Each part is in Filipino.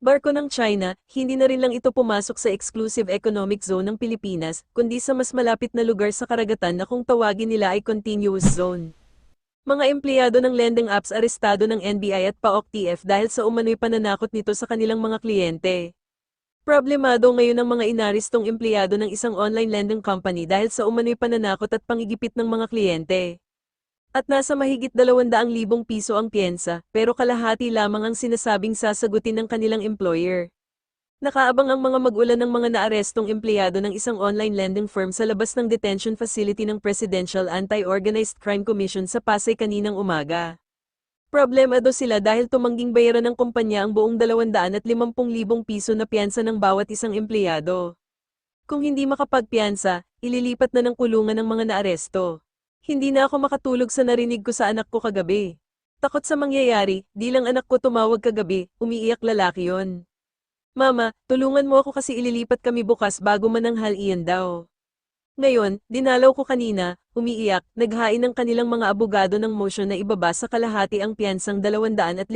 Barko ng China, hindi na rin lang ito pumasok sa exclusive economic zone ng Pilipinas, kundi sa mas malapit na lugar sa karagatan na kung tawagin nila ay continuous zone. Mga empleyado ng lending apps arestado ng NBI at PAOK-TF dahil sa umano'y pananakot nito sa kanilang mga kliyente. Problemado ngayon ang mga inaristong empleyado ng isang online lending company dahil sa umano'y pananakot at pangigipit ng mga kliyente. At nasa mahigit 200,000 piso ang piyensa, pero kalahati lamang ang sinasabing sasagutin ng kanilang employer. Nakaabang ang mga mag-ulan ng mga naarestong empleyado ng isang online lending firm sa labas ng detention facility ng Presidential Anti-Organized Crime Commission sa Pasay kaninang umaga. Problemado sila dahil tumangging bayaran ng kumpanya ang buong 250,000 piso na piyansa ng bawat isang empleyado. Kung hindi makapagpiyansa, ililipat na ng kulungan ng mga naaresto. Hindi na ako makatulog sa narinig ko sa anak ko kagabi. Takot sa mangyayari, di lang anak ko tumawag kagabi, umiiyak lalaki yon. Mama, tulungan mo ako kasi ililipat kami bukas bago mananghal iyan daw. Ngayon, dinalaw ko kanina, umiiyak, naghain ng kanilang mga abogado ng motion na ibaba sa kalahati ang piyansang 250,000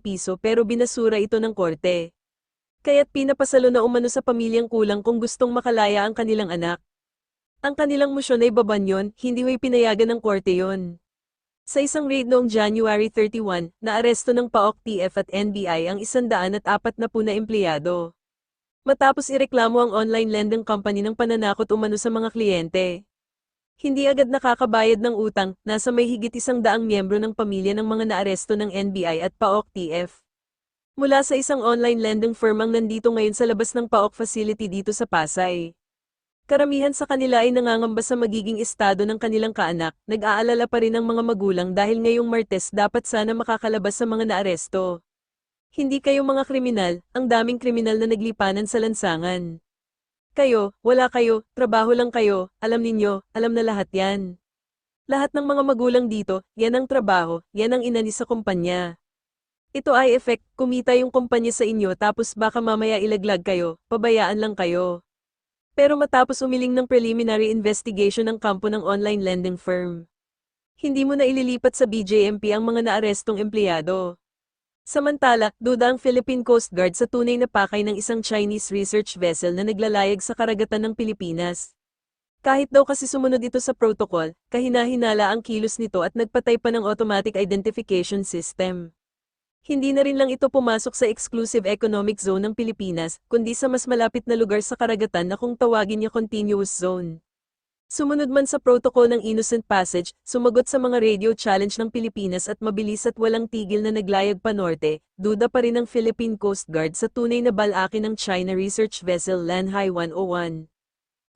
piso pero binasura ito ng korte. Kaya't pinapasalo na umano sa pamilyang kulang kung gustong makalaya ang kanilang anak. Ang kanilang motion ay baban yon, hindi ho'y pinayagan ng korte yon. Sa isang raid noong January 31, naaresto ng PAOK-TF at NBI ang 140 na empleyado. Matapos ireklamo ang online lending company ng pananakot umano sa mga kliyente. Hindi agad nakakabayad ng utang, nasa may higit isang daang miyembro ng pamilya ng mga naaresto ng NBI at PAOK-TF. Mula sa isang online lending firm ang nandito ngayon sa labas ng PAOK facility dito sa Pasay. Karamihan sa kanila ay nangangamba sa magiging estado ng kanilang kaanak, nag-aalala pa rin ang mga magulang dahil ngayong Martes dapat sana makakalabas sa mga naaresto. Hindi kayo mga kriminal, ang daming kriminal na naglipanan sa lansangan. Kayo, wala kayo, trabaho lang kayo, alam ninyo, alam na lahat yan. Lahat ng mga magulang dito, yan ang trabaho, yan ang inanis sa kumpanya. Ito ay effect, kumita yung kumpanya sa inyo tapos baka mamaya ilaglag kayo, pabayaan lang kayo. Pero matapos umiling ng preliminary investigation ng kampo ng online lending firm, hindi mo na ililipat sa BJMP ang mga naarestong empleyado. Samantala, duda ang Philippine Coast Guard sa tunay na pakay ng isang Chinese research vessel na naglalayag sa karagatan ng Pilipinas. Kahit daw kasi sumunod ito sa protocol, kahina-hinala ang kilos nito at nagpatay pa ng automatic identification system. Hindi na rin lang ito pumasok sa exclusive economic zone ng Pilipinas, kundi sa mas malapit na lugar sa karagatan na kung tawagin niya continuous zone. Sumunod man sa protocol ng Innocent Passage, sumagot sa mga radio challenge ng Pilipinas at mabilis at walang tigil na naglayag pa norte, duda pa rin ng Philippine Coast Guard sa tunay na balaki ng China research vessel Lanhai 101.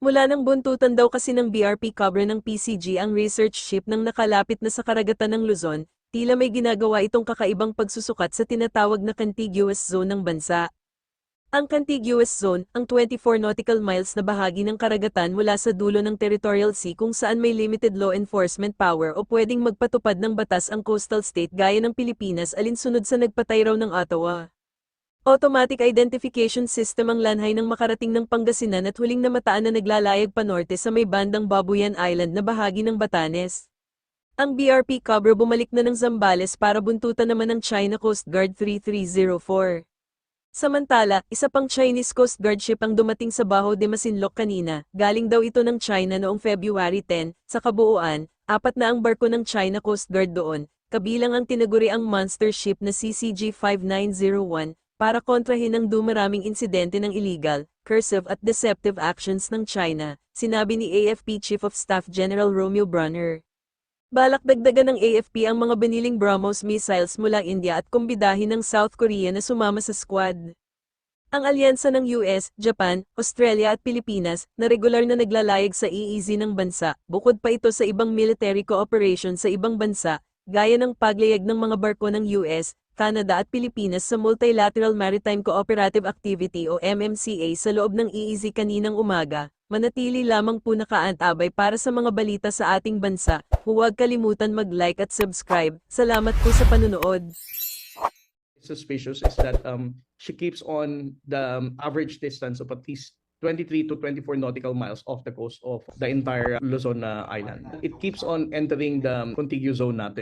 Mula ng buntutan daw kasi ng BRP cover ng PCG ang research ship nang nakalapit na sa karagatan ng Luzon, tila may ginagawa itong kakaibang pagsusukat sa tinatawag na contiguous zone ng bansa. Ang contiguous zone, ang 24 nautical miles na bahagi ng karagatan mula sa dulo ng territorial sea kung saan may limited law enforcement power o pwedeng magpatupad ng batas ang coastal state gaya ng Pilipinas alinsunod sa nagpatay raw ng Ottawa. Automatic identification system ang lanhay ng makarating ng Pangasinan at huling namataan na naglalayag pa norte sa may bandang Babuyan Island na bahagi ng Batanes. Ang BRP cover bumalik na ng Zambales para buntutan naman ng China Coast Guard 3304. Samantala, isa pang Chinese Coast Guard ship ang dumating sa Baho de Masinloc kanina, galing daw ito ng China noong February 10, sa kabuuan, apat na ang barko ng China Coast Guard doon, kabilang ang tinaguri ang monster ship na CCG-5901, para kontrahin ang dumaraming insidente ng illegal, cursive at deceptive actions ng China, sinabi ni AFP Chief of Staff General Romeo Brunner. Balak dagdagan ng AFP ang mga biniling BrahMos missiles mula India at kumbidahin ng South Korea na sumama sa squad. Ang alyansa ng US, Japan, Australia at Pilipinas na regular na naglalayag sa EEZ ng bansa, bukod pa ito sa ibang military cooperation sa ibang bansa, gaya ng paglayag ng mga barko ng US, Canada at Pilipinas sa Multilateral Maritime Cooperative Activity o MMCA sa loob ng EEZ kaninang umaga, manatili lamang po nakaantabay para sa mga balita sa ating bansa. Huwag kalimutan mag-like at subscribe. Salamat po sa panunood. suspicious is that um, she keeps on the um, average distance of at least 23 to 24 nautical miles off the coast of the entire Luzon uh, island. It keeps on entering the um, contiguous zone natin.